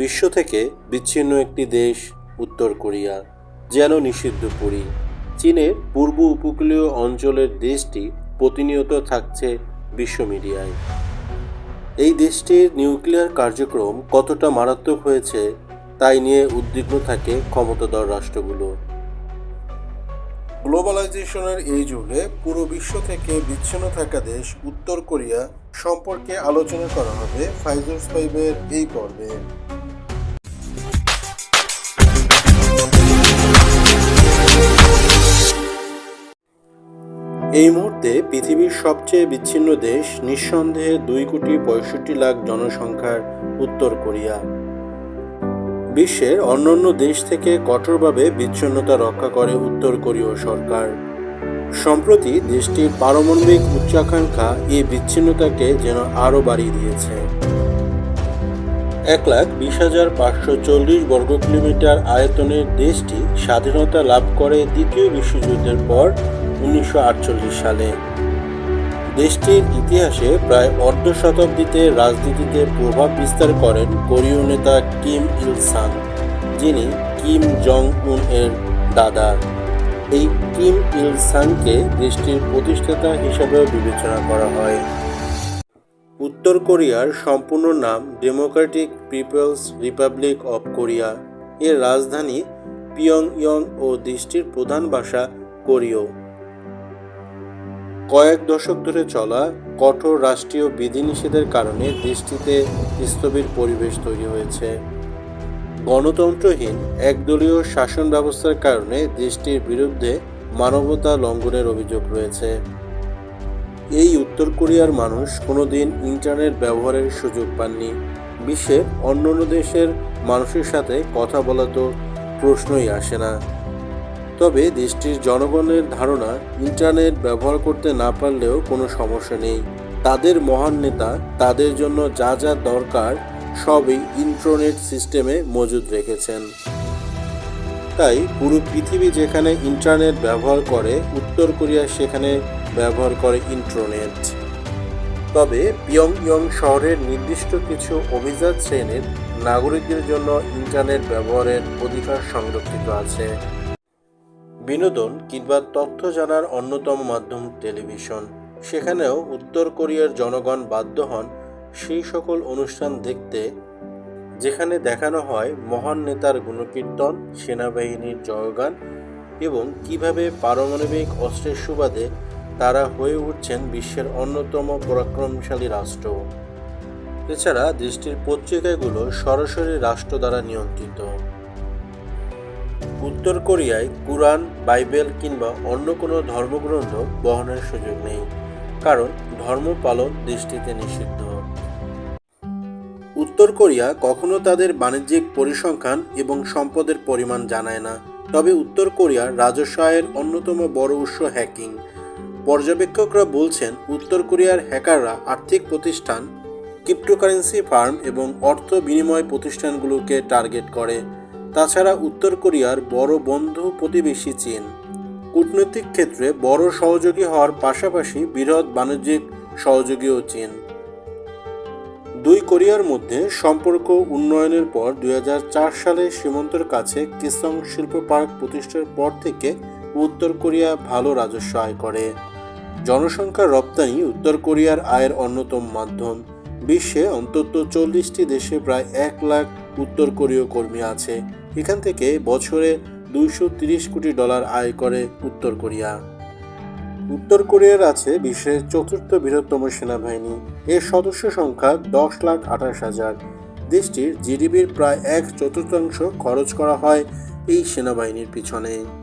বিশ্ব থেকে বিচ্ছিন্ন একটি দেশ, উত্তর কোরিয়া, যেন নিষিদ্ধ করি চীনের পূর্ব উপকূলীয় অঞ্চলের দেশটি প্রতিনিয়ত থাকছে বিশ্ব মিডিয়ায়। এই দেশটির নিউক্লিয়ার কার্যক্রম কতটা মারাত্মক হয়েছে, তাই নিয়ে উদ্বিগ্ন থাকে ক্ষমতাধর রাষ্ট্রগুলো। গ্লোবালাইজেশনের এই যুগে পুরো বিশ্ব থেকে বিচ্ছিন্ন থাকা দেশ, উত্তর কোরিয়া সম্পর্কে আলোচনা করা হবে ফাইজার্স ফাইভের এই পর্বে। এই মুহূর্তে পৃথিবীর সবচেয়ে বিচ্ছিন্ন দেশ নিঃসন্দেহে দুই কোটি পঁয়ষট্টি লাখ জনসংখ্যার উত্তর কোরিয়া। বিশ্বের অন্যান্য দেশ থেকে কঠোরভাবে বিচ্ছিন্নতা রক্ষা করে উত্তর কোরীয় সরকার। সম্প্রতি দেশটির পারমাণবিক উচ্চাকাঙ্ক্ষা এই বিচ্ছিন্নতাকে যেন আরও বাড়িয়ে দিয়েছে। এক লাখ বিশ হাজার পাঁচশো চল্লিশ বর্গ কিলোমিটার আয়তনের দেশটি স্বাধীনতা লাভ করে দ্বিতীয় বিশ্বযুদ্ধের পর উনিশশো আটচল্লিশ সালে। দেশটির ইতিহাসে প্রায় অর্ধ শতাব্দীতে রাজনীতিতে প্রভাব বিস্তার করেন কোরীয় নেতা কিম ইল সাং যিনি কিম জং উন এর দাদা। এই কিম ইল সাংকে দেশটির প্রতিষ্ঠাতা হিসাবেও বিবেচনা করা হয়। উত্তর কোরিয়ার সম্পূর্ণ নাম democratic peoples republic of Korea. এর রাজধানী পিয়ংইয়ং ও দেশটির প্রধান ভাষা কোরীয়। কয়েক দশক ধরে চলা কঠোর রাষ্ট্রীয় বিধিনিষেধের কারণে দেশটিতে স্থবির পরিবেশ তৈরি হয়েছে। গণতন্ত্রহীন একদলীয় শাসন ব্যবস্থার কারণে দেশটির বিরুদ্ধে মানবতা লঙ্ঘনের অভিযোগ রয়েছে। এই উত্তর কোরিয়ার মানুষ কোনোদিন ইন্টারনেট ব্যবহারের সুযোগ পাননি। বিশ্বের অন্যান্য দেশের মানুষের সাথে কথা বলা তো প্রশ্নই আসে না। তবে দেশটির জনগণের ধারণা, ইন্টারনেট ব্যবহার করতে না পারলেও কোনো সমস্যা নেই। তাদের মহান নেতা, তাদের জন্য যা যা দরকার, সবই ইন্টারনেট সিস্টেমে মজুদ রেখেছেন। তাই পুরো পৃথিবী যেখানে ইন্টারনেট ব্যবহার করে, উত্তর কোরিয়া সেখানে ব্যবহার করে ইন্টারনেট। তবে পিয়ংইয়ং শহরের নির্দিষ্ট কিছু অভিজাত শ্রেণির নাগরিকদের জন্য ইন্টারনেট ব্যবহারের অধিকার সংরক্ষিত আছে। বিনোদন কিংবা তথ্য জানার অন্যতম মাধ্যম টেলিভিশন। সেখানেও উত্তর কোরিয়ার জনগণ বাধ্য হন সেই সকল অনুষ্ঠান দেখতে, যেখানে দেখানো হয় মহান নেতার গুণকীর্তন, সেনাবাহিনীর জয়গান এবং কীভাবে পারমাণবিক অস্ত্রের সুবাদে তারা হয়ে উঠছেন বিশ্বের অন্যতম পরাক্রমশালী রাষ্ট্র। এছাড়া দেশটির পত্রিকাগুলো সরাসরি রাষ্ট্র দ্বারা নিয়ন্ত্রিত। উত্তর কোরিয়ায় কুরআন, বাইবেল কিংবা অন্য কোনো ধর্মগ্রন্থ বহনের সুযোগ নেই, কারণ ধর্ম পালন দেশটিতে নিষিদ্ধ। উত্তর কোরিয়া কখনো তাদের বাণিজ্যিক পরিসংখ্যান এবং সম্পদের পরিমাণ জানায় না, তবে উত্তর কোরিয়ার রাজস্ব আয়ের অন্যতম বড় উৎস হ্যাকিং। পর্যবেক্ষকরা বলছেন, উত্তর কোরিয়ার হ্যাকাররা আর্থিক প্রতিষ্ঠান, ক্রিপ্টোকারেন্সি ফার্ম এবং অর্থ বিনিময় প্রতিষ্ঠানগুলোকে টার্গেট করে। তাছাড়া উত্তর কোরিয়ার বড় বন্ধু প্রতিবেশী চীন। কূটনৈতিক ক্ষেত্রে বড় সহযোগী হওয়ার পাশাপাশি বৃহৎ বাণিজ্যিক সহযোগীও চীন। দুই কোরিয়ার মধ্যে সম্পর্ক উন্নয়নের পর দুই হাজার চার সালে সীমান্তের কাছে কিসং শিল্প পার্ক প্রতিষ্ঠার পর থেকে উত্তর কোরিয়া ভালো রাজস্ব আয় করে। জনসংখ্যার রপ্তানি উত্তর কোরিয়ার আয়ের অন্যতম মাধ্যম। বিশ্বে অন্তত চল্লিশটি দেশে প্রায় এক লাখ উত্তর কোরীয় কর্মী আছে। এখান থেকে বছরে দুইশো কোটি ডলার আয় করে উত্তর কোরিয়া। উত্তর কোরিয়ার আছে বিশ্বের চতুর্থ বৃহত্তম সেনাবাহিনী। এর সদস্য সংখ্যা দশ লাখ আঠাশ হাজার। দেশটির জিডিপির প্রায় এক চতুর্থাংশ খরচ করা হয় এই সেনাবাহিনীর পিছনে।